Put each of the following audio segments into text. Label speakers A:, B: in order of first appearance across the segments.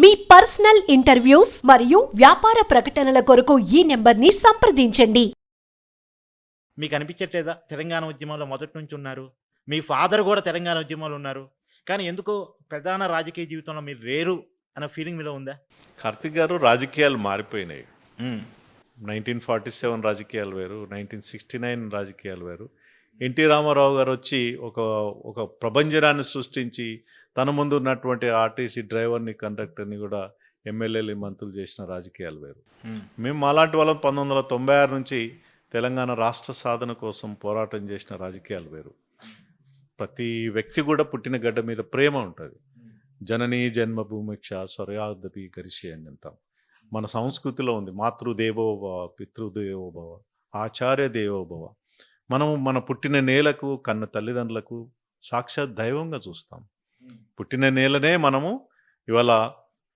A: మీ personal interviews మరియు వ్యాపార ప్రకటనల కొరకు ఈ నెంబర్ని సంప్రదించండి.
B: మీకు అనిపించట్లేదా? తెలంగాణ ఉద్యమంలో మొదటి నుంచి ఉన్నారు. మీ ఫాదర్ కూడా తెలంగాణ ఉద్యమంలో ఉన్నారు. కానీ ఎందుకో ప్రధాన రాజకీయ జీవితంలో మీరు లేరు అనే ఫీలింగ్ మీలో ఉందా?
C: కార్తిక్ గారు రాజకీయాలు మారిపోయినాయి. నైన్టీన్ ఫార్టీ సెవెన్ రాజకీయాలు వేరు నైన్టీన్ సిక్స్టీ నైన్ రాజకీయాలు వేరు. ఎన్టీ రామారావు గారు వచ్చి ఒక ఒక ప్రభంజనాన్ని సృష్టించి తన ముందు ఉన్నటువంటి ఆర్టీసీ డ్రైవర్ని కండక్టర్ని కూడా ఎమ్మెల్యేలు మంత్రులు చేసిన రాజకీయాలు వేరు. మేము మాలాంటి వాళ్ళం పంతొమ్మిది వందల తొంభై ఆరు నుంచి తెలంగాణ రాష్ట్ర సాధన కోసం పోరాటం చేసిన రాజకీయాలు వేరు. ప్రతి వ్యక్తి కూడా పుట్టిన గడ్డ మీద ప్రేమ ఉంటుంది. జననీ జన్మభూమిక్ష స్వర్యాదపి గరిషి అని అంటాం. మన సంస్కృతిలో ఉంది. మాతృదేవోభవ పితృదేవోభవ ఆచార్య దేవోభవ మనం మన పుట్టిన నేలకు కన్న తల్లిదండ్రులకు సాక్షాత్ దైవంగా చూస్తాం. పుట్టిన నేలనే మనము ఇవాళ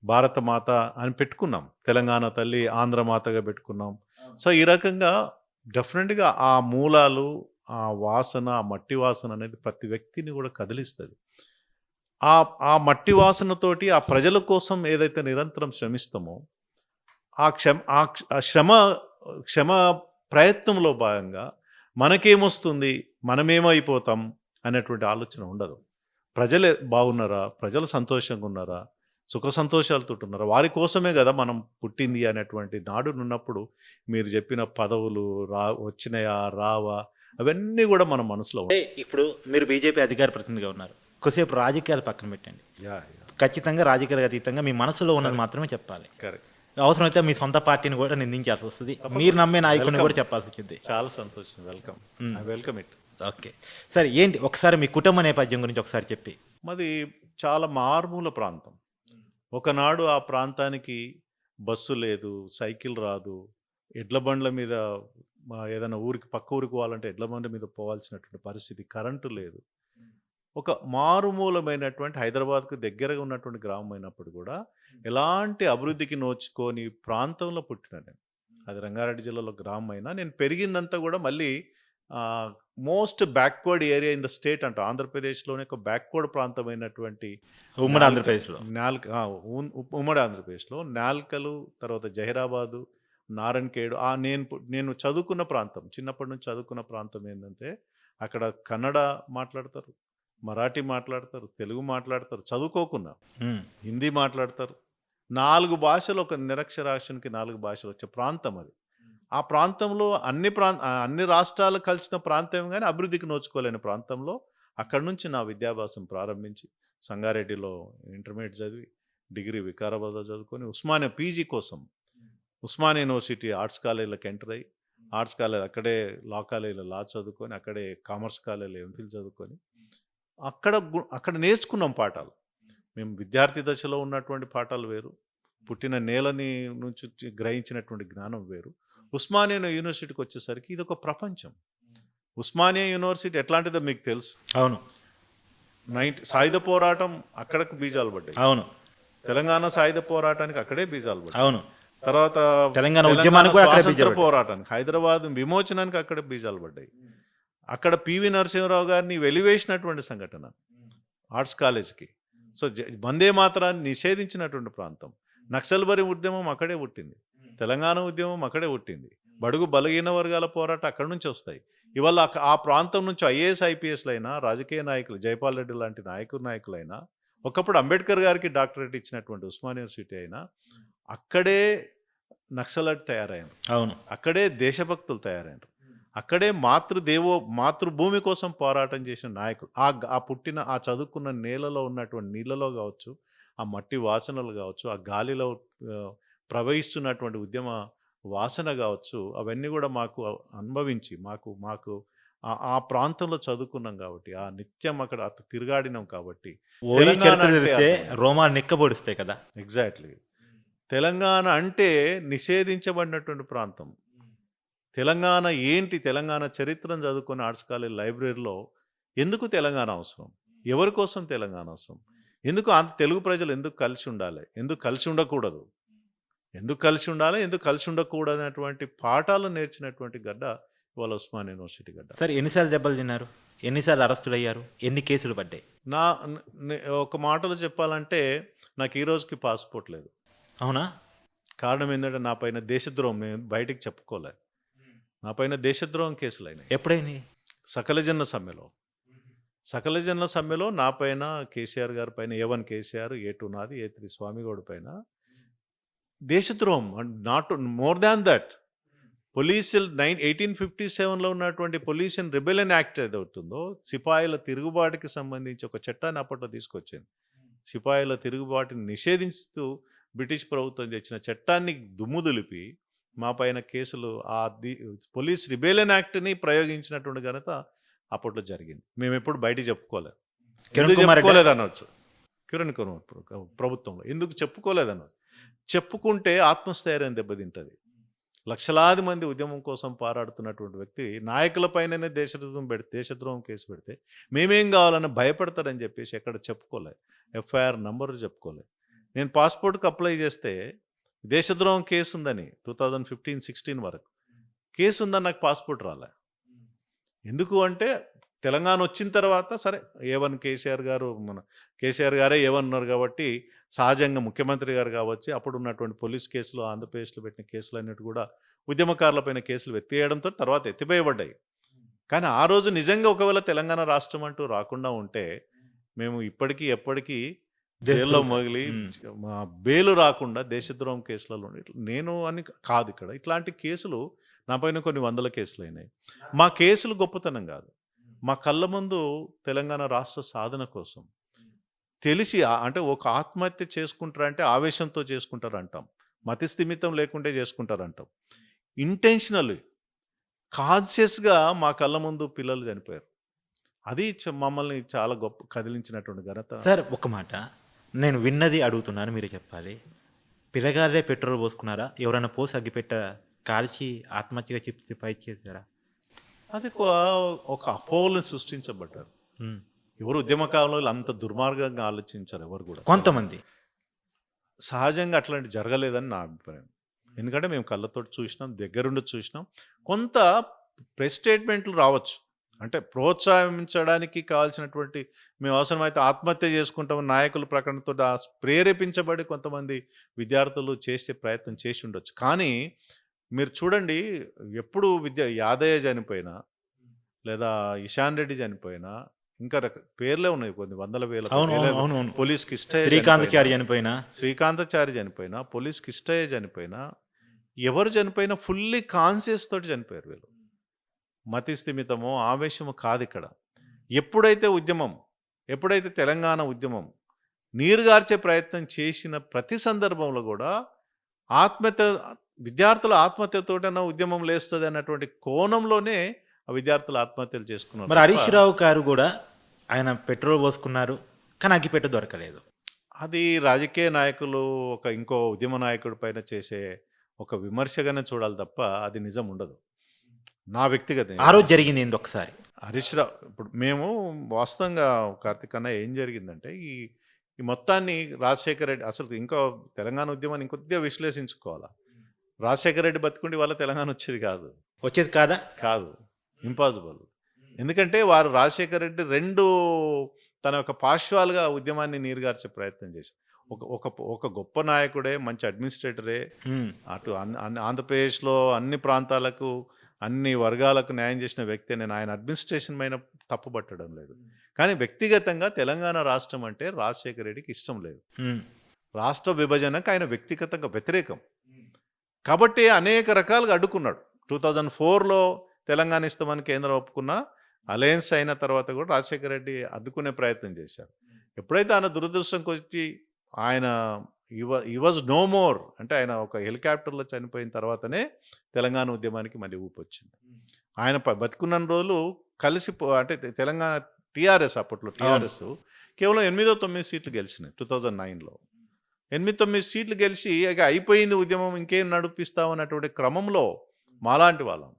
C: భారత మాత అని పెట్టుకున్నాం. తెలంగాణ తల్లి ఆంధ్ర మాతగా పెట్టుకున్నాం. సో ఈ రకంగా డెఫినెట్గా ఆ మూలాలు ఆ వాసన ఆ మట్టి వాసన అనేది ప్రతి వ్యక్తిని కూడా కదిలిస్తుంది. ఆ ఆ మట్టి వాసనతోటి ఆ ప్రజల కోసం ఏదైతే నిరంతరం శ్రమిస్తామో ఆ క్షమ ఆ శ్రమ క్షమ ప్రయత్నంలో భాగంగా మనకేమొస్తుంది? మనమేమైపోతాం? అనేటువంటి ఆలోచన ఉండదు. ప్రజలే బాగున్నారా? ప్రజలు సంతోషంగా ఉన్నారా? సుఖ సంతోషాలతో ఉన్నారా వారి కోసమే కదా మనం పుట్టింది అనేటువంటి నాడు ఉన్నప్పుడు మీరు చెప్పిన పదవులు రా వచ్చినాయా రావా? అవన్నీ కూడా మన మనసులో
B: ఇప్పుడు మీరు బీజేపీ అధికార ప్రతినిధిగా ఉన్నారు. కొద్దిసేపు రాజకీయాలు పక్కన పెట్టండి. ఖచ్చితంగా రాజకీయాలకు అతీతంగా మీ మనసులో ఉన్నది మాత్రమే చెప్పాలి.
C: కరెక్ట్
B: అవసరమైతే మీ సొంత పార్టీని కూడా నిందించాల్సి వస్తుంది. మీరు నమ్మే నాయకుడిని కూడా చెప్పాల్సి వచ్చింది.
C: చాలా సంతోషం. వెల్కమ్ వెల్కమ్ ఇట్
B: ఓకే సరే ఏంటి? ఒకసారి మీ కుటుంబ నేపథ్యం గురించి ఒకసారి చెప్పి.
C: మాది చాలా మారుమూల ప్రాంతం. ఒకనాడు ఆ ప్రాంతానికి బస్సు లేదు సైకిల్ రాదు. ఎడ్ల బండ్ల మీద ఏదైనా ఊరికి పక్క ఊరికి పోవాలంటే ఎడ్ల బండ్ల మీద పోవాల్సినటువంటి పరిస్థితి కరెంటు లేదు. ఒక మారుమూలమైనటువంటి హైదరాబాద్కు దగ్గరగా ఉన్నటువంటి గ్రామం అయినప్పుడు కూడా ఎలాంటి అభివృద్ధికి నోచుకొని ప్రాంతంలో పుట్టిన నేను. అది రంగారెడ్డి జిల్లాలో గ్రామం అయినా నేను పెరిగిందంతా కూడా మళ్ళీ most backward area in the state అంట. ఆంధ్రప్రదేశ్లోనే ఒక బ్యాక్వర్డ్ ప్రాంతమైనటువంటి
B: ఉమ్మడి ఆంధ్రప్రదేశ్లో.
C: నాల్క ఉమ్మడి ఆంధ్రప్రదేశ్లో నాల్కలు తర్వాత జహీరాబాదు నారాయణఖేడ్ ఆ నేను నేను చదువుకున్న ప్రాంతం చిన్నప్పటి నుంచి చదువుకున్న ప్రాంతం ఏంటంటే అక్కడ కన్నడ మాట్లాడతారు మరాఠీ మాట్లాడతారు తెలుగు మాట్లాడతారు చదువుకోకున్నా. హిందీ మాట్లాడతారు. నాలుగు భాషలు ఒక నిరక్షరాస్యునికి నాలుగు భాషలు వచ్చే ప్రాంతం అది. ఆ ప్రాంతంలో అన్ని ప్రా అన్ని రాష్ట్రాలు కలిసిన ప్రాంతం కానీ అభివృద్ధికి నోచుకోలేని ప్రాంతంలో అక్కడి నుంచి నా విద్యాభ్యాసం ప్రారంభించి సంగారెడ్డిలో ఇంటర్మీడియట్ చదివి డిగ్రీ వికారాబాద్లో చదువుకొని ఉస్మానియా పీజీ కోసం ఉస్మానియా యూనివర్సిటీ ఆర్ట్స్ కాలేజీలోకి ఎంటర్ అయ్యి ఆర్ట్స్ కాలేజ్ అక్కడే లా కాలేజీలో లా చదువుకొని అక్కడే కామర్స్ కాలేజీలో ఎంఫిల్ చదువుకొని అక్కడ అక్కడ నేర్చుకున్నాం పాఠాలు. మేము విద్యార్థి దశలో ఉన్నటువంటి పాఠాలు వేరు పుట్టిన నేలని నుంచి గ్రహించినటువంటి జ్ఞానం వేరు. ఉస్మానియా యూనివర్సిటీకి వచ్చేసరికి ఇది ఒక ప్రపంచం. ఉస్మానియా యూనివర్సిటీ ఎట్లాంటిదో మీకు తెలుసు.
B: అవును.
C: నైన్టీ సాయుధ పోరాటం అక్కడకు బీజాలు పడ్డాయి.
B: అవును.
C: తెలంగాణ సాయుధ పోరాటానికి అక్కడే బీజాలు పడ్డాయి.
B: అవును.
C: తర్వాత
B: తెలంగాణ ఉద్యమానికి.
C: పోరాటానికి హైదరాబాద్ విమోచనానికి అక్కడే బీజాలు పడ్డాయి. అక్కడ పివి నరసింహరావు గారిని వెలివేసినటువంటి సంఘటన ఆర్ట్స్ కాలేజ్కి. సో వందే మాతరాన్ని నిషేధించినటువంటి ప్రాంతం. నక్సల్బరి ఉద్యమం అక్కడే పుట్టింది. తెలంగాణ ఉద్యమం అక్కడే పుట్టింది. బడుగు బలహీన వర్గాల పోరాటం అక్కడి నుంచి వస్తాయి. ఇవాళ ఆ ప్రాంతం నుంచి ఐఏఎస్ ఐపీఎస్లైనా రాజకీయ నాయకులు జైపాల్ రెడ్డి లాంటి నాయకులు నాయకులైనా ఒకప్పుడు అంబేద్కర్ గారికి డాక్టరేట్ ఇచ్చినటువంటి ఉస్మాన్ యూనివర్సిటీ అయినా అక్కడే నక్సలైట్ తయారయ్యారు
B: అవును.
C: అక్కడే దేశభక్తులు తయారయ్యారు అక్కడే మాతృదేవో మాతృభూమి కోసం పోరాటం చేసిన నాయకులు ఆ ఆ పుట్టిన ఆ చదువుకున్న నేలలో ఉన్నటువంటి నీళ్ళలో కావచ్చు ఆ మట్టి వాసనలు కావచ్చు ఆ గాలిలో ప్రవహిస్తున్నటువంటి ఉద్యమ వాసన కావచ్చు అవన్నీ కూడా మాకు అనుభవించి మాకు మాకు ఆ- ప్రాంతంలో చదువుకున్నాం కాబట్టి ఆ నిత్యం అక్కడ అత తిరుగాడినాం కాబట్టి.
B: రోమాలు నిక్కబొడుస్తాయి కదా.
C: ఎగ్జాక్ట్లీ తెలంగాణ అంటే నిషేధించబడినటువంటి ప్రాంతం. తెలంగాణ ఏంటి? తెలంగాణ చరిత్రను చదువుకున్న ఆర్ట్స్ కాలేజ్ లైబ్రరీలో ఎందుకు తెలంగాణ అవసరం? ఎవరి కోసం తెలంగాణ అవసరం? ఎందుకు అంత తెలుగు ప్రజలు ఎందుకు కలిసి ఉండాలి? ఎందుకు కలిసి ఉండకూడదు? ఎందుకు కలిసి ఉండాలి ఎందుకు కలిసి ఉండకూడదు అనేటువంటి పాఠాలు నేర్చినటువంటి గడ్డ ఇవాళ ఉస్మాన్ యూనివర్సిటీ గడ్డ.
B: సరే ఎన్నిసార్లు దెబ్బలు తిన్నారు? ఎన్నిసార్లు అరెస్టులు అయ్యారు ఎన్ని కేసులు పడ్డాయి?
C: నా ఒక మాటలో చెప్పాలంటే నాకు ఈ రోజుకి పాస్పోర్ట్ లేదు.
B: అవునా?
C: కారణం ఏంటంటే నా పైన దేశద్రోహం నేను బయటికి చెప్పుకోలే. నా పైన దేశద్రోహం కేసులు అయినాయి
B: ఎప్పుడైంది
C: సకలజన సమ్మెలో. సకలజన సమ్మెలో నా పైన కేసీఆర్ గారి పైన A one KCR A two నాది ఏ త్రీ స్వామిగౌడ్ పైన దేశద్రోహం not more than that పొలీసులు nine eighteen fifty సెవెన్లో ఉన్నటువంటి పొల్యూషన్ రిబెలియన్ యాక్ట్ ఏదవుతుందో సిపాయిల తిరుగుబాటుకి సంబంధించి ఒక చట్టాన్ని అప్పట్లో తీసుకొచ్చింది. సిపాయిల తిరుగుబాటుని నిషేధిస్తూ బ్రిటిష్ ప్రభుత్వం తెచ్చిన చట్టాన్ని దుమ్ము దులిపి మా పైన కేసులు ఆ ది పోలీస్ రిబేలియన్ యాక్ట్ని ప్రయోగించినటువంటి ఘనత అప్పట్లో జరిగింది. మేము ఎప్పుడు బయట చెప్పుకోలేదు. ఎందుకు చెప్పుకోలేదు అనొచ్చు కిరణ్ కుమార్ ప్ర- ప్రభుత్వంలో ఎందుకు చెప్పుకోలేదు అనొచ్చు చెప్పుకుంటే ఆత్మస్థైర్యం దెబ్బతింటుంది. లక్షలాది మంది ఉద్యమం కోసం పోరాడుతున్నటువంటి వ్యక్తి నాయకులపైననే దేశద్రోహం పెడితే దేశద్రోహం కేసు పెడితే మేమేం కావాలని భయపడతారని చెప్పేసి ఎక్కడ చెప్పుకోలే. FIR number చెప్పుకోలే. నేను పాస్పోర్ట్కి అప్లై చేస్తే దేశద్రోహం కేసు ఉందని టూ థౌజండ్ ఫిఫ్టీన్ సిక్స్టీన్ వరకు. కేసు ఉందని నాకు పాస్పోర్ట్ రాలే. ఎందుకు అంటే తెలంగాణ వచ్చిన తర్వాత సరే ఏ వన్ కేసీఆర్ గారు మన కేసీఆర్ గారే ఏ వన్ ఉన్నారు కాబట్టి సహజంగా ముఖ్యమంత్రి గారు కావచ్చు అప్పుడు ఉన్నటువంటి పోలీస్ కేసులు ఆంధ్రప్రదేశ్లో పెట్టిన కేసులు అన్నిటి కూడా ఉద్యమకారులపైన కేసులు ఎత్తేయడంతో తర్వాత ఎత్తివేయబడ్డాయి కానీ ఆ రోజు నిజంగా ఒకవేళ తెలంగాణ రాష్ట్రం అంటూ రాకుండా ఉంటే మేము ఇప్పటికీ ఎప్పటికీ జైల్లో మొగిలి. మా బెయిల్ రాకుండా దేశద్రోహం కేసులలో నేను అని కాదు ఇక్కడ. ఇట్లాంటి కేసులు నా పైన కొన్ని వందల కేసులు అయినాయి. మా కేసులు గొప్పతనం కాదు. మా కళ్ళ ముందు తెలంగాణ రాష్ట్ర సాధన కోసం. తెలిసి అంటే ఒక ఆత్మహత్య చేసుకుంటారంటే ఆవేశంతో చేసుకుంటారు అంటాం మతి స్థిమితం లేకుంటే చేసుకుంటారు అంటాం ఇంటెన్షనల్ కాన్షియస్గా మా కళ్ళ ముందు పిల్లలు చనిపోయారు. అది మమ్మల్ని చాలా గొప్ప కదిలించినటువంటి ఘనత.
B: సార్ ఒక మాట. నేను విన్నది అడుగుతున్నాను మీరు చెప్పాలి. పిల్లగాళ్ళే పెట్రోల్ పోసుకున్నారా? ఎవరైనా పోసి అగ్గిపెట్ట కాల్చి ఆత్మహత్యగా చెప్తే పై చేశారా?
C: అది ఒక- ఒక అపోహలను సృష్టించబడ్డారు.
B: ఉమ్.
C: ఎవరు ఉద్యమకాలంలో అంత దుర్మార్గంగా ఆలోచించారు ఎవరు కూడా.
B: కొంతమంది.
C: సహజంగా అట్లాంటి జరగలేదని నా అభిప్రాయం. ఎందుకంటే మేము కళ్ళతోటి చూసినాం దగ్గరుండి చూసినాం. కొంత ప్రెస్ స్టేట్మెంట్లు రావచ్చు. అంటే ప్రోత్సహించడానికి కావాల్సినటువంటి మేము అవసరమైతే ఆత్మహత్య చేసుకుంటాం నాయకుల ప్రకటనతో ప్రేరేపించబడి కొంతమంది విద్యార్థులు చేసే ప్రయత్నం చేసి ఉండొచ్చు. కానీ మీరు చూడండి ఎప్పుడు విద్య యాదయ్య చనిపోయినా లేదా ఇషాన్ రెడ్డి చనిపోయినా ఇంకా రక పేర్లే ఉన్నాయి కొన్ని వందల వేల పోలీస్కి ఇష్ట
B: శ్రీకాంతచారి చనిపోయినా
C: శ్రీకాంతాచారి చనిపోయినా పోలీస్కి ఇష్టయ్య చనిపోయినా ఎవరు చనిపోయినా ఫుల్లీ కాన్షియస్ తోటి చనిపోయారు వీళ్ళు. మతి స్థిమితమో ఆవేశమో కాదు ఇక్కడ ఎప్పుడైతే ఉద్యమం ఎప్పుడైతే తెలంగాణ ఉద్యమం నీరుగార్చే ప్రయత్నం చేసిన ప్రతి సందర్భంలో కూడా ఆత్మహత్య విద్యార్థుల ఆత్మహత్యతోటైనా ఉద్యమం లేస్తుంది అన్నటువంటి కోణంలోనే ఆ విద్యార్థులు ఆత్మహత్యలు చేసుకున్నారు
B: మరి హరీష్ రావు గారు కూడా ఆయన పెట్రోల్ పోసుకున్నారు కానీ అగ్గిపెట్ట దొరకలేదు.
C: అది రాజకీయ నాయకులు ఒక ఇంకో ఉద్యమ నాయకుడి పైన చేసే ఒక విమర్శగానే చూడాలి తప్ప అది నిజం ఉండదు. నా వ్యక్తిగత
B: ఆ రోజు జరిగింది ఏంది ఒకసారి?
C: హరీష్ రావు ఇప్పుడు మేము వాస్తవంగా కార్తిక్ అన్న ఏం జరిగిందంటే ఈ ఈ మొత్తాన్ని రాజశేఖర రెడ్డి అసలు ఇంకో తెలంగాణ ఉద్యమాన్ని ఇంకొద్దిగా విశ్లేషించుకోవాలా? రాజశేఖర రెడ్డి బతుకుండి వాళ్ళ తెలంగాణ వచ్చేది కాదు.
B: వచ్చేది కాదా?
C: కాదు. ఇంపాసిబుల్ ఎందుకంటే వారు రాజశేఖర రెడ్డి రెండు తన యొక్క పార్శ్వాలుగా ఉద్యమాన్ని నీరుగార్చే ప్రయత్నం చేశారు. ఒక ఒక ఒక గొప్ప నాయకుడే మంచి అడ్మినిస్ట్రేటరే. అటు ఆంధ్రప్రదేశ్లో అన్ని ప్రాంతాలకు అన్ని వర్గాలకు న్యాయం చేసిన వ్యక్తి నేను ఆయన అడ్మినిస్ట్రేషన్ పైన తప్పుపట్టడం లేదు. కానీ వ్యక్తిగతంగా తెలంగాణ రాష్ట్రం అంటే రాజశేఖర రెడ్డికి ఇష్టం లేదు. రాష్ట్ర విభజనకు ఆయన వ్యక్తిగతంగా వ్యతిరేకం. కాబట్టి అనేక రకాలుగా అడ్డుకున్నాడు. టూ థౌజండ్ ఫోర్లో తెలంగాణ ఇస్తామని కేంద్రం ఒప్పుకున్న అలయన్స్ అయిన తర్వాత కూడా రాజశేఖర రెడ్డి అడ్డుకునే ప్రయత్నం చేశారు. ఎప్పుడైతే ఆయన దురదృష్టంకి వచ్చి ఆయన ఈ వాజ్ నో మోర్ అంటే ఆయన ఒక హెలికాప్టర్లో చనిపోయిన తర్వాతనే తెలంగాణ ఉద్యమానికి మళ్ళీ ఊపు వచ్చింది ఆయన బతికున్న రోజులు కలిసి అంటే తెలంగాణ టీఆర్ఎస్ అప్పట్లో టీఆర్ఎస్ కేవలం ఎనిమిదో తొమ్మిది సీట్లు గెలిచినాయి టూ థౌజండ్ నైన్లో. ఎనిమిది తొమ్మిది సీట్లు గెలిచి ఇక అయిపోయింది ఉద్యమం ఇంకేం నడిపిస్తాం అన్నటువంటి క్రమంలో మాలాంటి వాళ్ళం.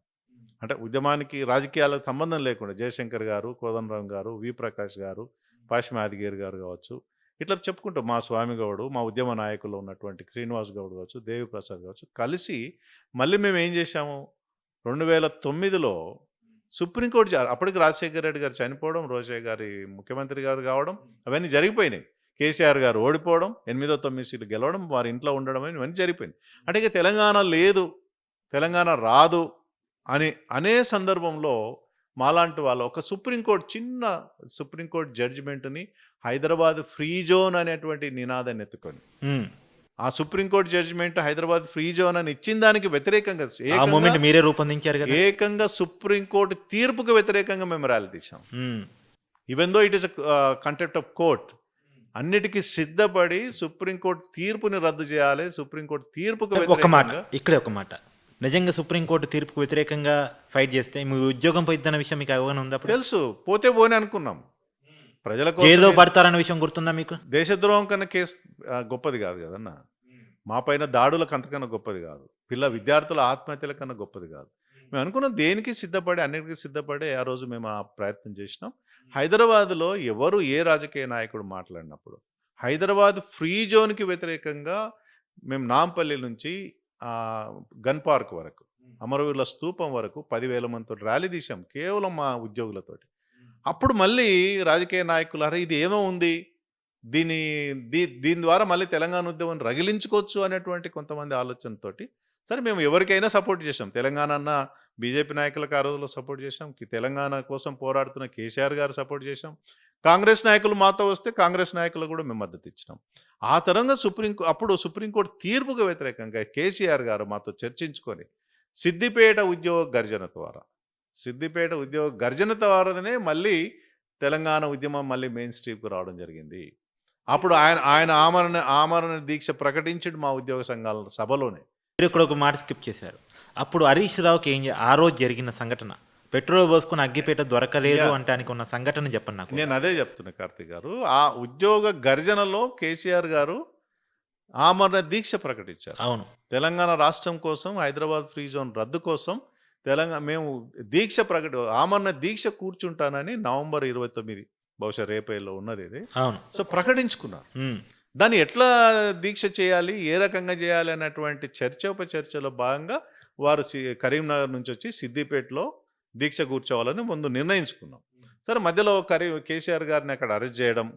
C: అంటే ఉద్యమానికి రాజకీయాలకు సంబంధం లేకుండా జయశంకర్ గారు కోదండరాం గారు వి ప్రకాష్ గారు పాశ్మాదిగేరి గారు కావచ్చు ఇట్లా చెప్పుకుంటాం మా స్వామి గౌడు మా ఉద్యమ నాయకులు ఉన్నటువంటి శ్రీనివాస్ గౌడ్ కావచ్చు దేవిప్రసాద్ కావచ్చు కలిసి మళ్ళీ మేము ఏం చేశాము? రెండు వేల తొమ్మిదిలో సుప్రీంకోర్టు అప్పటికి రాజశేఖర రెడ్డి గారు చనిపోవడం రోజయ్య గారి ముఖ్యమంత్రి గారు కావడం అవన్నీ జరిగిపోయినాయి. కేసీఆర్ గారు ఓడిపోవడం ఎనిమిదో తొమ్మిది సీట్లు గెలవడం వారి ఇంట్లో ఉండడం ఇవన్నీ జరిగిపోయింది అంటే తెలంగాణ లేదు తెలంగాణ రాదు అని అనే సందర్భంలో మాలాంటి వాళ్ళు ఒక సుప్రీంకోర్టు చిన్న సుప్రీంకోర్టు జడ్జిమెంట్ని హైదరాబాద్ ఫ్రీ జోన్ అనేటువంటి నినాదాన్ని ఎత్తుకొని. ఆ supreme court judgement Hyderabad free zone అని ఇచ్చిన దానికి వ్యతిరేకంగా
B: మీరే రూపొందించారు
C: ఏకంగా సుప్రీంకోర్టు తీర్పుకు వ్యతిరేకంగా మేము ర్యాలీ తీసాం. Even though it is contempt of court అన్నిటికీ సిద్ధపడి సుప్రీంకోర్టు తీర్పుని రద్దు చేయాలి సుప్రీంకోర్టు తీర్పుకు
B: ఒక మాట ఇక్కడే ఒక మాట. నిజంగా సుప్రీంకోర్టు తీర్పుకు వ్యతిరేకంగా ఫైట్ చేస్తే మీ ఉద్యోగం పోయిద్దన్న విషయం మీకు అవగాహన ఉందా?
C: తెలుసు. పోతే పోని అనుకున్నాం. ప్రజల
B: జైల్లో
C: కోసం
B: పడతారన్న విషయం గుర్తుందా మీకు?
C: దేశద్రోహం కన్నా కేసు గొప్పది కాదు కదన్న. మా పైన దాడులకు అంతకన్నా గొప్పది కాదు. పిల్ల విద్యార్థుల ఆత్మహత్యల కన్నా గొప్పది కాదు. మేము అనుకున్నాం దేనికి సిద్ధపడి అన్నిటికీ సిద్ధపడి ఆ రోజు మేము ఆ ప్రయత్నం చేసినాం. హైదరాబాద్లో ఎవరు ఏ రాజకీయ నాయకుడు మాట్లాడినప్పుడు హైదరాబాద్ ఫ్రీ జోన్కి వ్యతిరేకంగా మేము నాంపల్లి నుంచి గన్ పార్క్ వరకు అమరవీరుల స్తూపం వరకు పదివేల మందితో ర్యాలీ తీసాం కేవలం మా ఉద్యోగులతోటి. అప్పుడు మళ్ళీ రాజకీయ నాయకులు అరే ఇది ఏమో ఉంది? దీని దీ దీని ద్వారా మళ్ళీ తెలంగాణ ఉద్యమం రగిలించుకోవచ్చు అనేటువంటి కొంతమంది ఆలోచనతోటి సరే మేము ఎవరికైనా సపోర్ట్ చేసాం తెలంగాణ అన్న బీజేపీ నాయకులకు ఆ రోజుల్లో సపోర్ట్ చేసాం తెలంగాణ కోసం పోరాడుతున్న కేసీఆర్ గారు సపోర్ట్ చేసాం కాంగ్రెస్ నాయకులు మాతో వస్తే కాంగ్రెస్ నాయకులు కూడా మేము మద్దతు ఇచ్చినాం. ఆ తరంగా సుప్రీం అప్పుడు సుప్రీంకోర్టు తీర్పుకు వ్యతిరేకంగా కేసీఆర్ గారు మాతో చర్చించుకొని సిద్దిపేట ఉద్యోగ గర్జన ద్వారా సిద్దిపేట ఉద్యోగ గర్జన ద్వారానే మళ్ళీ తెలంగాణ ఉద్యమం మళ్ళీ మెయిన్ స్ట్రీమ్కి రావడం జరిగింది. అప్పుడు ఆయన ఆయన ఆమరణ ఆమరణ దీక్ష ప్రకటించడు మా ఉద్యోగ సంఘాల సభలోనే.
B: మీరు ఇక్కడ ఒక మాట స్కిప్ చేశారు. అప్పుడు హరీష్ రావుకి ఏం చే- ఆ రోజు జరిగిన సంఘటన. పెట్రోల్ పోసుకుని అగ్గిపేట దొరకలేదు. అంటానికి ఉన్న సంఘటన చెప్పండి నాకు.
C: నేను అదే చెప్తున్నా కార్తీక్ గారు. ఆ ఉద్యోగ గర్జనలో కేసీఆర్ గారు ఆమరణ దీక్ష ప్రకటించారు.
B: అవును.
C: తెలంగాణ రాష్ట్రం కోసం హైదరాబాద్ ఫ్రీ జోన్ రద్దు కోసం తెలంగాణ మేము దీక్ష ప్రకటి ఆమరణ దీక్ష కూర్చుంటానని నవంబర్ ఇరవై తొమ్మిది బహుశా రేపేలో ఉన్నది ఇది.
B: అవును.
C: సో ప్రకటించుకున్నారు.
B: ఉమ్.
C: దాన్ని ఎట్లా దీక్ష చేయాలి? ఏ రకంగా చేయాలి? అన్నటువంటి చర్చోపచర్చలో భాగంగా వారు సి- కరీంనగర్ నుంచి వచ్చి సిద్దిపేటలో దీక్ష కూర్చోవాలని ముందు నిర్ణయించుకున్నాం. సరే మధ్యలో కరీ కేసీఆర్ గారిని అక్కడ అరెస్ట్ చేయడం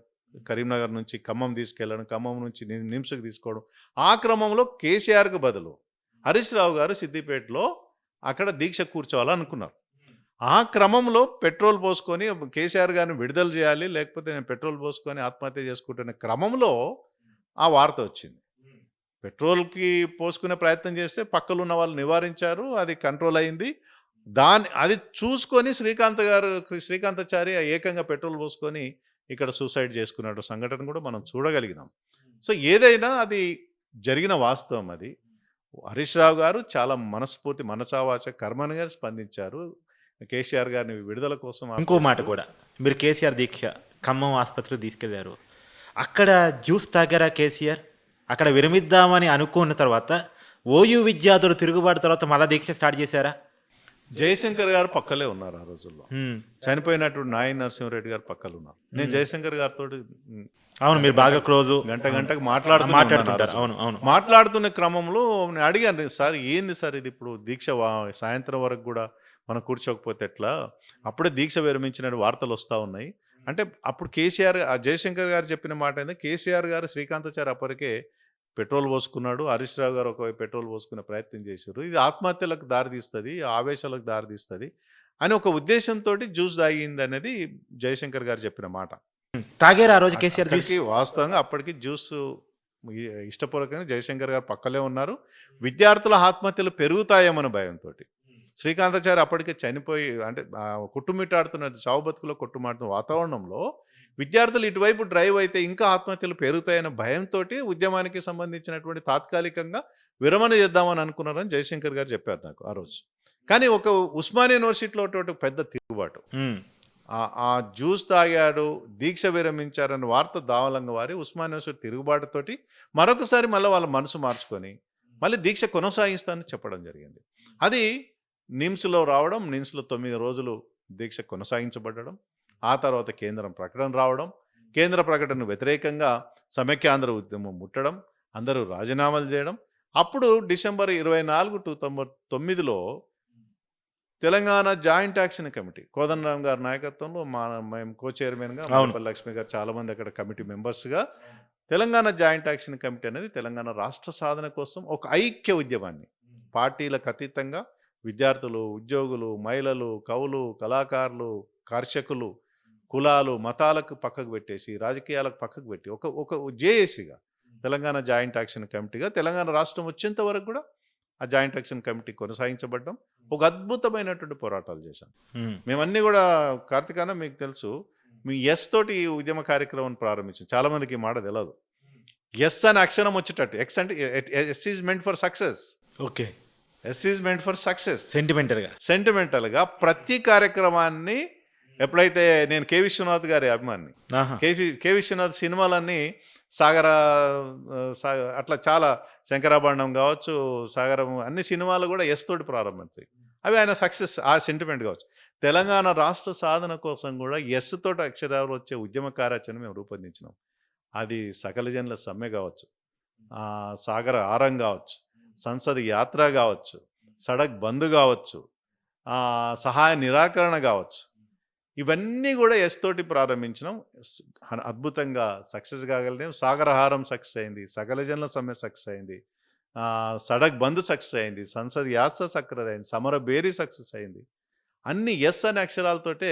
C: కరీంనగర్ నుంచి ఖమ్మం తీసుకెళ్ళడం ఖమ్మం నుంచి ని- నిమ్స్కి తీసుకోవడం ఆ క్రమంలో కేసీఆర్కి బదులు హరీష్ రావు గారు సిద్దిపేటలో అక్కడ దీక్ష కూర్చోవాలనుకున్నారు. ఆ క్రమంలో పెట్రోల్ పోసుకొని కేసీఆర్ గారిని విడుదల చేయాలి లేకపోతే నేను పెట్రోల్ పోసుకొని ఆత్మహత్య చేసుకుంటున్న క్రమంలో ఆ వార్త వచ్చింది. పెట్రోల్కి పోసుకునే ప్రయత్నం చేస్తే పక్కలు ఉన్న వాళ్ళు నివారించారు అది కంట్రోల్ అయింది. దాని అది చూసుకొని శ్రీకాంత్ గారు శ్రీకాంతాచారి ఏకంగా పెట్రోల్ పోసుకొని ఇక్కడ సూసైడ్ చేసుకున్నాడు సంఘటన కూడా మనం చూడగలిగినాం. సో ఏదైనా అది జరిగిన వాస్తవం అది. హరీష్ రావు గారు చాలా మనస్ఫూర్తి మనసావాచ కర్మనుగా స్పందించారు. కేసీఆర్ గారిని విడుదల కోసం
B: ఇంకో మాట కూడా మీరు కేసీఆర్ దీక్ష ఖమ్మం ఆసుపత్రికి తీసుకెళ్ళారు. అక్కడ జ్యూస్ తాగారా కేసీఆర్? అక్కడ విరమిద్దామని అనుకున్న తర్వాత ఓయూ విద్యార్థులు తిరుగుబాటు తర్వాత మళ్ళా దీక్ష స్టార్ట్ చేశారా?
C: జయశంకర్ గారు పక్కలే ఉన్నారు ఆ రోజుల్లో. చనిపోయినటువంటి నాయన నరసింహారెడ్డి గారు పక్కలు ఉన్నారు. నేను జయశంకర్ గారితో
B: అవును మీరు బాగా క్లోజు.
C: గంట గంటకు మాట్లాడుతూ
B: మాట్లాడుతుంటారు. అవును అవును.
C: మాట్లాడుతున్న క్రమంలో నేను అడిగాను సార్ ఏంది సార్ ఇది ఇప్పుడు దీక్ష సాయంత్రం వరకు కూడా మనం కూర్చోకపోతే ఎట్లా? అప్పుడే దీక్ష విరమించిన వార్తలు వస్తూ ఉన్నాయి. అంటే అప్పుడు కేసీఆర్ జయశంకర్ గారు చెప్పిన మాట ఏంది? కేసీఆర్ గారు శ్రీకాంతాచారి అప్పటికే పెట్రోల్ పోసుకున్నాడు. హరీష్ రావు గారు ఒకవైపు పెట్రోల్ పోసుకునే ప్రయత్నం చేశారు. ఇది ఆత్మహత్యలకు దారితీస్తుంది ఆవేశాలకు దారితీస్తుంది అని ఒక ఉద్దేశంతో జ్యూస్ తాగింది అనేది జయశంకర్ గారు చెప్పిన మాట.
B: తాగారా ఆ రోజు కేసీఆర్ జ్యూస్?
C: అక్కడికి వాస్తవంగా అప్పటికి జ్యూస్ ఇష్టపూర్వకంగా జయశంకర్ గారు పక్కలే ఉన్నారు. విద్యార్థుల ఆత్మహత్యలు పెరుగుతాయేమన్న భయంతో శ్రీకాంతాచారి అప్పటికే చనిపోయి అంటే కొట్టుమిట్టాడుతున్న చావు బతుకులో కొట్టుమాడుతున్న వాతావరణంలో విద్యార్థులు ఇటువైపు డ్రైవ్ అయితే ఇంకా ఆత్మహత్యలు పెరుగుతాయన్న భయంతో ఉద్యమానికి సంబంధించినటువంటి తాత్కాలికంగా విరమణ చేద్దామని అనుకున్నారని జయశంకర్ గారు చెప్పారు నాకు ఆ రోజు. కానీ ఒక ఉస్మానియా యూనివర్సిటీలో ఒక పెద్ద తిరుగుబాటు. ఆ- జ్యూస్ తాగాడు దీక్ష విరమించారన్న వార్త దావలంగా వారి ఉస్మాన్ యూనివర్సిటీ తిరుగుబాటుతోటి మరొకసారి మళ్ళీ వాళ్ళ మనసు మార్చుకొని మళ్ళీ దీక్ష కొనసాగిస్తానని చెప్పడం జరిగింది. అది నిమ్స్లో రావడం నిమ్స్లో తొమ్మిది రోజులు దీక్ష కొనసాగించబడడం ఆ తర్వాత కేంద్రం ప్రకటన రావడం కేంద్ర ప్రకటనకు వ్యతిరేకంగా సమైక్యాంధ్ర ఉద్యమం ముట్టడం అందరూ రాజీనామాలు చేయడం అప్పుడు డిసెంబర్ ఇరవై నాలుగు టూ తొంభై తొమ్మిదిలో Telangana joint action committee Kodandaram గారి నాయకత్వంలో మా మేము కో చైర్మన్గా. మల్లపల్లి లక్ష్మి గారు చాలా మంది అక్కడ కమిటీ మెంబర్స్గా తెలంగాణ జాయింట్ యాక్షన్ కమిటీ అనేది తెలంగాణ రాష్ట్ర సాధన కోసం ఒక ఐక్య ఉద్యమాన్ని పార్టీలకు అతీతంగా విద్యార్థులు ఉద్యోగులు మహిళలు కవులు కళాకారులు కర్షకులు కులాలు మతాలకు పక్కకు పెట్టేసి రాజకీయాలకు పక్కకు పెట్టి ఒక ఒక జేఏసీగా తెలంగాణ జాయింట్ యాక్షన్ కమిటీగా తెలంగాణ రాష్ట్రం వచ్చేంత వరకు కూడా ఆ జాయింట్ యాక్షన్ కమిటీ కొనసాగించబడ్డం ఒక అద్భుతమైనటువంటి పోరాటాలు చేశాం. మేమన్నీ కూడా కార్తికాన మీకు తెలుసు మీ ఎస్ తోటి ఈ ఉద్యమ కార్యక్రమం ప్రారంభించాం. చాలా మందికి ఈ మాట తెలియదు ఎస్ అని అక్షరం వచ్చేటట్టు ఎక్స్ అంటే S is meant for success
B: okay.
C: S is meant for success
B: సెంటిమెంటల్గా
C: సెంటిమెంటల్గా ప్రతి కార్యక్రమాన్ని ఎప్పుడైతే నేను కే విశ్వనాథ్ గారి అభిమాని. కే కే విశ్వనాథ్ సినిమాలన్నీ సాగర ఆ, సాగ అట్లా చాలా శంకరాభరణం కావచ్చు సాగరం అన్ని సినిమాలు కూడా ఎస్ తోటి ప్రారంభించాయి. అవి ఆయన సక్సెస్ ఆ సెంటిమెంట్ కావచ్చు. తెలంగాణ రాష్ట్ర సాధన కోసం కూడా ఎస్ తోటి అక్షరాలు వచ్చే ఉద్యమ కార్యాచరణ మేము రూపొందించినాం. అది సకల జనుల సమ్మె కావచ్చు. సాగర ఆరం కావచ్చు. సంసద్ యాత్ర కావచ్చు సడక్ బంద్ కావచ్చు సహాయ నిరాకరణ కావచ్చు. ఇవన్నీ కూడా ఎస్ తోటి ప్రారంభించినాం. అద్భుతంగా సక్సెస్ కాగలిగాం సాగరహారం సక్సెస్ అయింది సకల జనుల సమ్మె సక్సెస్ అయింది. సడక్ బంద్ సక్సెస్ అయింది సంసద్ యాత్ర సక్రద అయింది సమర బేరీ సక్సెస్ అయింది. అన్ని ఎస్ అనే అక్షరాలతోటే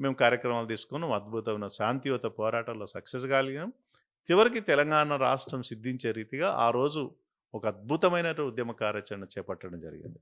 C: మేము కార్యక్రమాలు తీసుకున్నాం. అద్భుతమైన శాంతియుత పోరాటంలో సక్సెస్ కాగలిగాం చివరికి తెలంగాణ రాష్ట్రం సిద్ధించే రీతిగా ఆ రోజు ఒక అద్భుతమైన ఉద్యమ కార్యాచరణ చేపట్టడం జరిగింది.